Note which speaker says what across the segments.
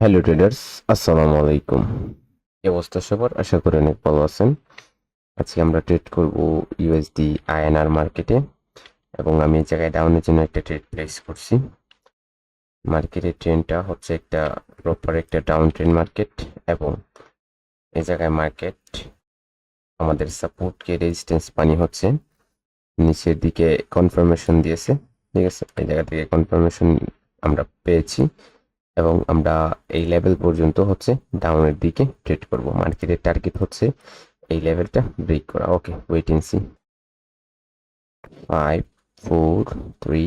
Speaker 1: Hello traders আসসালামু আলাইকুম কি অবস্থা সবার? আশা করি অনেক ভালো আছেন। আজকে আমরা ট্রেড করব ইউএসডি আইএনআর মার্কেটে এবং আমি এই জায়গায় ডাউনের জন্য একটা ট্রেড প্লেস করছি। মার্কেটের ট্রেনটা হচ্ছে একটা প্রপার একটা ডাউন ট্রেন মার্কেট এবং এই জায়গায় মার্কেট আমাদের সাপোর্টকে রেজিস্ট্যান্স পানি হচ্ছে। নিচের দিকে কনফার্মেশন দিয়েছে। ঠিক আছে? এই জায়গা থেকে কনফার্মেশন আমরা পেয়েছি। এবং আমরা এই লেভেল পর্যন্ত হচ্ছে ডাউনের দিকে ট্রেড করব। মার্কেটের টার্গেট হচ্ছে এই লেভেলটা ব্রেক করা। Okay wait and see five four three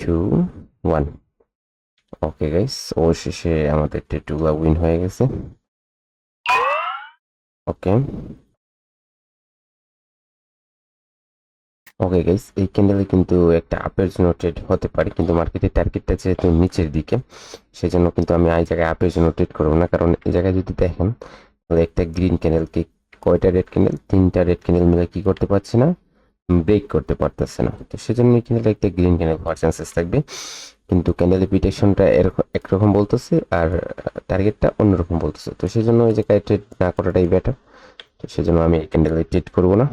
Speaker 1: two one okay guys অবশেষে আমাদের ট্রেডগুলো উইন হয়ে গেছে। ওকে ওকে গাইস এই ক্যান্ডেলে কিন্তু একটা আপের জন্য ট্রেড হতে পারে, কিন্তু মার্কেটের টার্গেটটা যেহেতু নিচের দিকে, সেজন্য কিন্তু আমি এই জায়গায় আপের জন্য ট্রেড করব না। কারণ এই জায়গায় যদি দেখেন, তাহলে একটা গ্রিন ক্যান্ডেলকে কয়টা রেড ক্যান্ডেল তিনটা রেড ক্যান্ডেল মিলে কি করতে পারছে না? ব্রেক করতে পারতেছে না। তো সেজন্য ক্যান্ডেল একটা গ্রিন ক্যান্ডেল হওয়ার চান্সেস থাকবে। কিন্তু ক্যান্ডেলের পিটেশনটা এরকম একরকম বলতেছে আর টার্গেটটা অন্যরকম বলতেছে। তো সেই জন্য ওই জায়গায় ট্রেড না করাটাই বেটার তো সেজন্য আমি এই ক্যান্ডেলে ট্রেড করব না।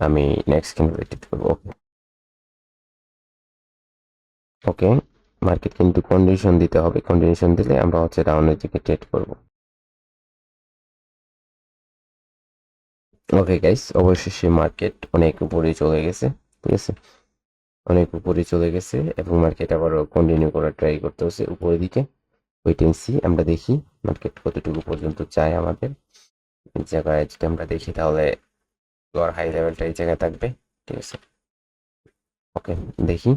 Speaker 1: আমি নেক্সট ক্যান্ডেলে ট্রেড করব ওকে ওকে মার্কেট কিন্তু কন্ডিশন দিতে হবে। কন্ডিশন দিলে আমরা হচ্ছে ডাউনের দিকে ট্রেড করব। ওকে গাইস অবশেষে মার্কেট অনেক উপরে চলে গেছে, ঠিক আছে? অনেক উপরে চলে গেছে এবং মার্কেট আবারও কন্টিনিউ করার ট্রাই করতে হচ্ছে উপরের দিকে। ওয়েট এন্ড সি আমরা দেখি মার্কেট কতটুকু পর্যন্ত চায় আমাদের। জায়গায় যদি আমরা দেখি তাহলে লোয়ার হাই লেভেলটা এই জায়গায় থাকবে ঠিক আছে? ওকে দেখি।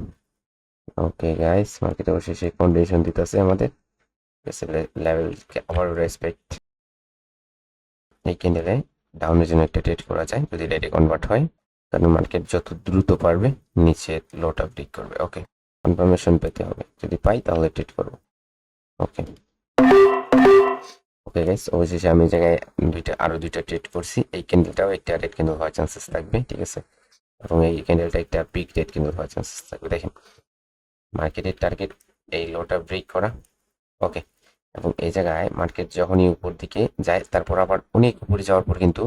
Speaker 1: ওকে গাইস মার্কেট অবশেষে কন্ডিশন দিতেছে আমাদের। লেভেলকে আবার রেসপেক্ট এই ক্যান্ডেলে ডাউনের জন্য একটা ট্রেড করা যায়। যদি রেডে কনভার্ট হয় কারণ মার্কেট যত দ্রুত পারবে, নিচে লোটা ব্রেক করবে। ওকে কনফার্মেশন পেতে হবে। যদি পাই, তাহলে ট্রেড করব। ওকে ওকে গাইস অবশেষে আমি জায়গায় দুইটা, আরও দুইটা ট্রেড করছি। এই ক্যান্ডেলটাও একটা রেড ক্যান্ডেল হওয়ার চান্সেস থাকবে, ঠিক আছে? এবং এই ক্যান্ডেলটা একটা পিক রেড ক্যান্ডেল হওয়ার চান্সেস থাকবে, দেখেন। মার্কেটের টার্গেট এই লোটা ব্রেক করা। ওকে এবং এই জায়গায় মার্কেট যখনই উপর দিকে যায়, তারপর আবার অনেক উপরে যাওয়ার পর কিন্তু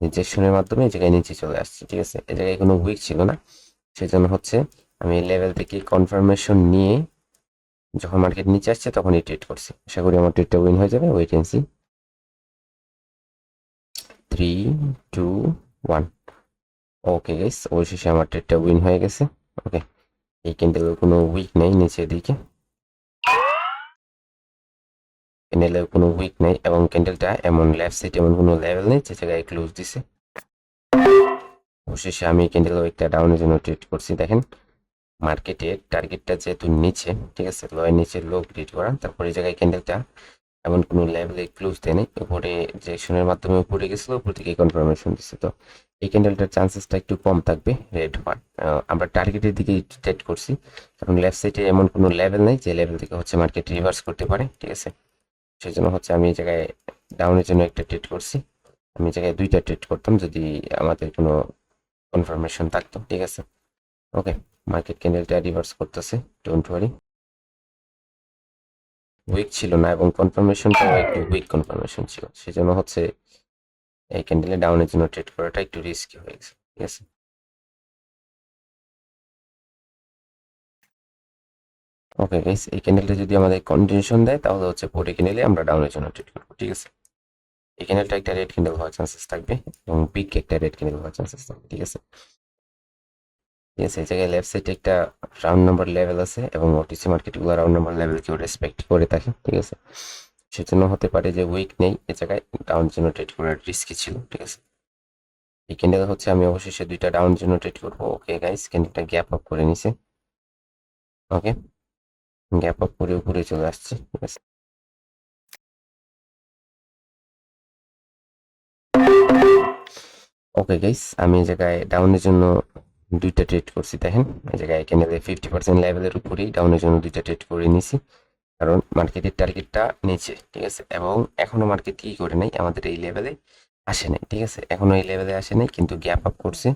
Speaker 1: ইনজেকশনের মাধ্যমে এই জায়গায় নিচে চলে আসছে, ঠিক আছে? এই জায়গায় কোনো উইক ছিল না। সেজন্য হচ্ছে আমি লেভেল থেকে কনফার্মেশন নিয়ে যখন মার্কেট নিচে আসছে, তখনই ট্রেড করছি। আশা করি আমার ট্রেডটা উইন হয়ে যাবে wait and see three two one okay guys অবশেষে আমার ট্রেডটা উইন হয়ে গেছে। ওকে এই ক্যান্ডেলের কোনো উইক নেই নিচের দিকে। ক্যান্ডেলের কোনো উইক নেই এবং ক্যান্ডেলটা এমন লেফট সাইড এমন কোনো লেভেল নেই যে জায়গায় ক্লোজ দিছে। অবশেষে আমি ক্যান্ডেল একটা ডাউনের জন্য ট্রেড করছি, দেখেন। মার্কেটের টার্গেটটা যেহেতু নিচে, ঠিক আছে? লয়ের নিচে লো ক্রিয়েট করা, তারপরে এই জায়গায় ক্যান্ডেলটা এমন কোনো লেভেলে ক্লোজ দেয় নাই। উপরে জেকশনের মাধ্যমে উপরে গেছিল, উপর থেকে কনফার্মেশন দিচ্ছে তো এই ক্যান্ডেলটার চান্সেসটা একটু কম থাকবে রেড হওয়ার। আমরা টার্গেটের দিকে ট্রেড করছি। কারণ লেফট সাইডে এমন কোনো লেভেল নেই যে লেভেল থেকে হচ্ছে মার্কেট রিভার্স করতে পারে, ঠিক আছে? সেই জন্য হচ্ছে আমি এই জায়গায় ডাউনের জন্য একটা ট্রেড করছি। আমি এই জায়গায় দুইটা ট্রেড করতাম যদি আমাদের কোনো কনফার্মেশন থাকতো, ঠিক আছে? ওকে মার্কেট ক্যান্ডেলটা রিভার্স করতেছে ডোন্ট ওয়ারি উইক ছিল না এবং কনফার্মেশনটাও একটু উইক কনফার্মেশন ছিল, সেজন্য হচ্ছে এই ক্যান্ডেলে ডাউনের জন্য ট্রেড করাটা একটু রিস্কি হয়ে গেছে, ঠিক আছে? ওকে গাইস এই ক্যান্ডেলটা যদি আমাদের কন্টিনিউশন দেয়, তাহলে হচ্ছে পরে ক্যান্ডেলে আমরা ডাউনের জন্য ট্রেড করব, ঠিক আছে? এই ক্যান্ডেলটা একটা রেড ক্যান্ডেল হওয়ার চান্সেস থাকবে এবং পিক একটা রেড ক্যান্ডেল হওয়ার চান্সেস থাকবে, ঠিক আছে? ঠিক আছে এই জায়গায় লেফট সাইডে একটা রাউন্ড নাম্বার লেভেল আছে এবং ওটিসি মার্কেটগুলো রাউন্ড নাম্বার লেভেলকেও রেসপেক্ট করে থাকে, ঠিক আছে? সেজন্য হতে পারে যে উইক নেই, এ জায়গায় ডাউন জন্য ট্রেড করার রিস্কি ছিল, ঠিক আছে? এই ক্যান্ডেল হচ্ছে আমি অবশেষে দুইটা ডাউন জন্য ট্রেড করব। ওকে গাইস ক্যান্ডেলটা গ্যাপ আপ করে নিছে। ওকে গ্যাপ আপ করে উপরে চলে আসছে, ঠিক আছে? ওকে গাইস আমি এই জায়গায় ডাউনের জন্য দুইটা ট্রেড করছি, দেখেন। এই জায়গায় ক্যান্ডেলে ফিফটি পার্সেন্ট লেভেলের উপরেই ডাউনের জন্য দুইটা ট্রেড করে নিছি। কারণ মার্কেটের টার্গেটটা নিচে, ঠিক আছে? এবং এখনও মার্কেট কী করে নাই, আমাদের এই লেভেলে আসে নাই, ঠিক আছে? এখনও এই লেভেলে আসে নাই, কিন্তু গ্যাপ আপ করছে।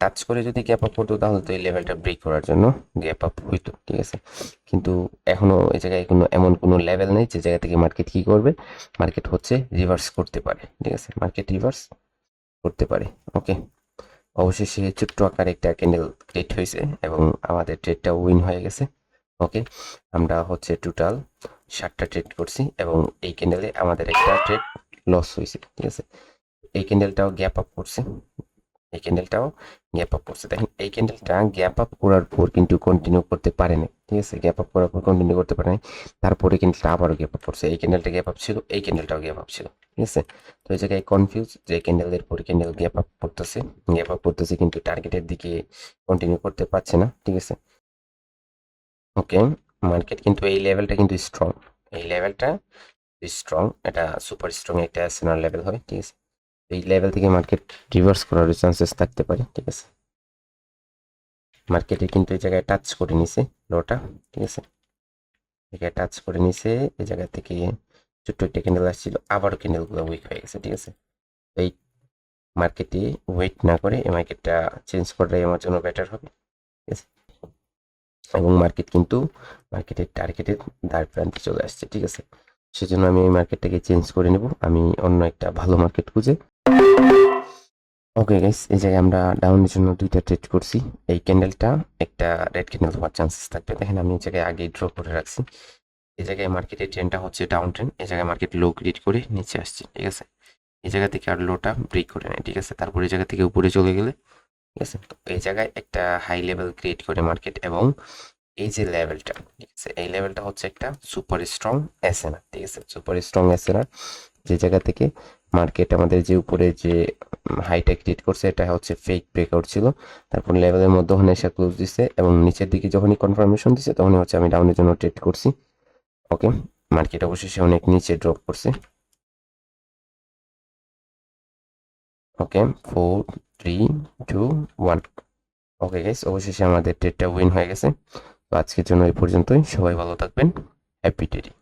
Speaker 1: টাচ করে যদি গ্যাপ আপ করতো তাহলে তো এই লেভেলটা ব্রেক করার জন্য গ্যাপ আপ হইতো, ঠিক আছে? কিন্তু এখনও এই জায়গায় কোনো, এমন কোনো লেভেল নেই যে জায়গা থেকে মার্কেট কী করবে। মার্কেট হচ্ছে রিভার্স করতে পারে, ঠিক আছে? মার্কেট রিভার্স করতে পারে ওকে অবশেষে ছোট্ট আকারে একটা ক্যান্ডেল ক্রিয়েট হয়েছে এবং আমাদের ট্রেডটা উইন হয়ে গেছে। ওকে আমরা হচ্ছে টোটাল সাতটা ট্রেড করছি এবং এই ক্যান্ডেলে আমাদের একটা ট্রেড লস হয়েছে, ঠিক আছে? এই ক্যান্ডেলটাও গ্যাপ আপ করছে। এই ক্যান্ডেলটাও গ্যাপ আপ করছে। দেখেন, এই ক্যান্ডেলটা গ্যাপ আপ করার পর কিন্তু কন্টিনিউ করতে পারে না ঠিক আছে? গ্যাপ আপ করার পর কন্টিনিউ করতে পারে না তারপরে ক্যান্ডেলটা আবারও গ্যাপ আপ করছে। এই ক্যান্ডেলটা গ্যাপ আপ ছিল, এই ক্যান্ডেলটাও গ্যাপ আপ ছিল, ঠিক আছে? তো এই জায়গায় কনফিউজ যে ক্যান্ডেলের পরে ক্যান্ডেল গ্যাপ আপ করতেছে গ্যাপ আপ করতেছে কিন্তু টার্গেটের দিকে কন্টিনিউ করতে পারছে না, ঠিক আছে? ওকে মার্কেট কিন্তু এই লেভেলটা কিন্তু স্ট্রং এই লেভেলটা স্ট্রং এটা সুপার স্ট্রং একটা সেনার লেভেল হবে, ঠিক আছে? এই লেভেল থেকে মার্কেট রিভার্স করার চান্সেস থাকতে পারে, ঠিক আছে? মার্কেটে কিন্তু এই জায়গায় টাচ করে নিছে লোটা ঠিক আছে? জায়গায় টাচ করে নিছে, এই জায়গা থেকে ছোট্ট একটা ক্যান্ডেল আসছিল আবারও ক্যান্ডেলগুলো উইক হয়ে গেছে, ঠিক আছে? এই মার্কেটে ওয়েট না করে এই মার্কেটটা চেঞ্জ করলেই আমার জন্য বেটার হবে, ঠিক আছে? এবং মার্কেট কিন্তু মার্কেটের টার্গেটের দ্বার প্রান্তে চলে আসছে, ঠিক আছে? সেজন্য আমি এই মার্কেটটাকে চেঞ্জ করে নেব, আমি অন্য একটা ভালো মার্কেট খুঁজে ওকে গাইস এই জায়গায় আমরা ডাউনের জন্য দুইটা ট্রেড করছি। এই ক্যান্ডেলটা একটা রেড ক্যান্ডেল হওয়ার চান্সেস থাকবে। দেখেন, আমি এই জায়গায় আগেই ড্র করে রাখছি। এই জায়গায় মার্কেটের ট্রেনটা হচ্ছে ডাউন ট্রেন এই জায়গায় মার্কেট লো ক্রিয়েট করে নিচে আসছে, ঠিক আছে? এই জায়গা থেকে আর লোটা ব্রেক করে নেয়, ঠিক আছে? তারপর এই জায়গা থেকে উপরে চলে গেলে, ঠিক আছে? তো এই জায়গায় একটা হাই লেভেল ক্রিয়েট করে মার্কেট এবং এই যে লেভেলটা ঠিক আছে? এই লেভেলটা হচ্ছে একটা সুপার স্ট্রং এসএনআর ঠিক আছে? সুপার স্ট্রং এসএনআর যে জায়গা থেকে মার্কেট আমাদের যে উপরে যে হাইটা ক্রিয়েট করছে, এটা হচ্ছে ফেক ব্রেকআউট ছিল। তারপর লেভেলের মধ্যে ওখানে এসে ক্লোজ দিছে এবং নিচের দিকে যখনই কনফার্মেশন দিছে, তখনই হচ্ছে আমি ডাউনের জন্য ট্রেড করছি। ওকে মার্কেট অবশেষে অনেক নিচে ড্রপ করছে। Okay four three two one okay guys অবশেষে আমাদের ট্রেডটা উইন হয়ে গেছে। তো আজকের জন্য এই পর্যন্তই। সবাই ভালো থাকবেন। Happy trading